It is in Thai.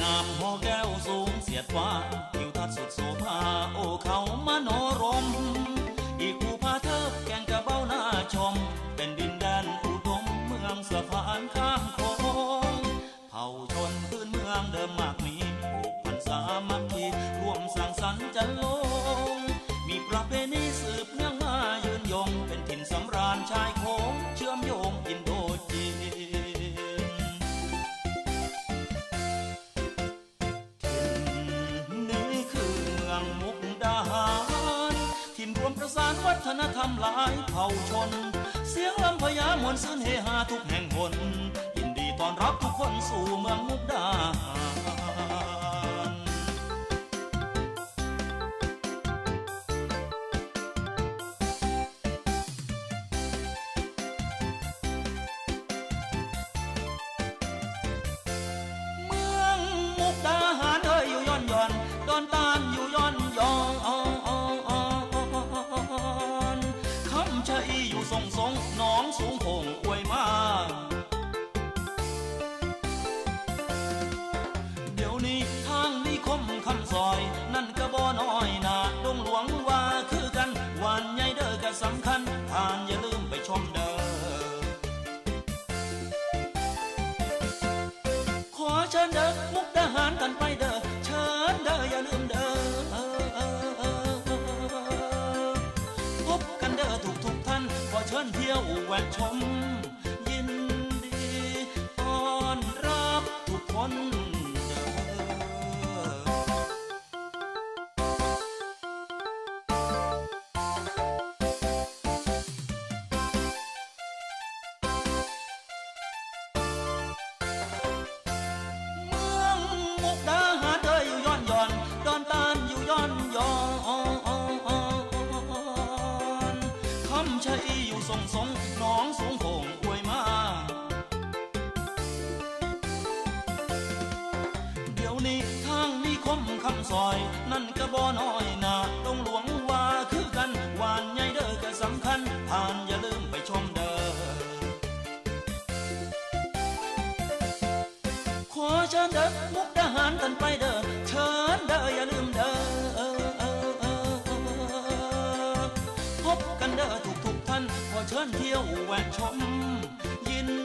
งามหอแก้วสูงเสียดฟ้าทิวทัศน์สุดโสภาโอเขามโนรม วัฒนธรรมหลายเผ่าชน เสียงลำพญามวลซื่นเฮฮาทุกแห่งหน ยินดีต้อนรับทุกคนสู่เมืองมุกดาหารเมืองมุกดาหารเอ้ยอยู่ยอนยอนดอนตาน กันไปเด้อเชิญเด้ออย่าลืมเด้อพบกันเด้อทุกทุกท่านขอเชิญเที่ยวแวะชม ยินดีต้อนรับทุกคน คำชัยอยู่ทรงทรงหนองสูงโป่งอวยมา เดี๋ยวนี้ทางนิคมคำซอย นั่นก็บ่น้อยนาดงหลวงว่าคือกันหวานใหญ่เด้อก็สำคัญผ่านอย่าลืมไปชมเด้อขอเชิญเด้อมุกดาหารกันไปเด้อ ญเที่ยวแวะชมยิน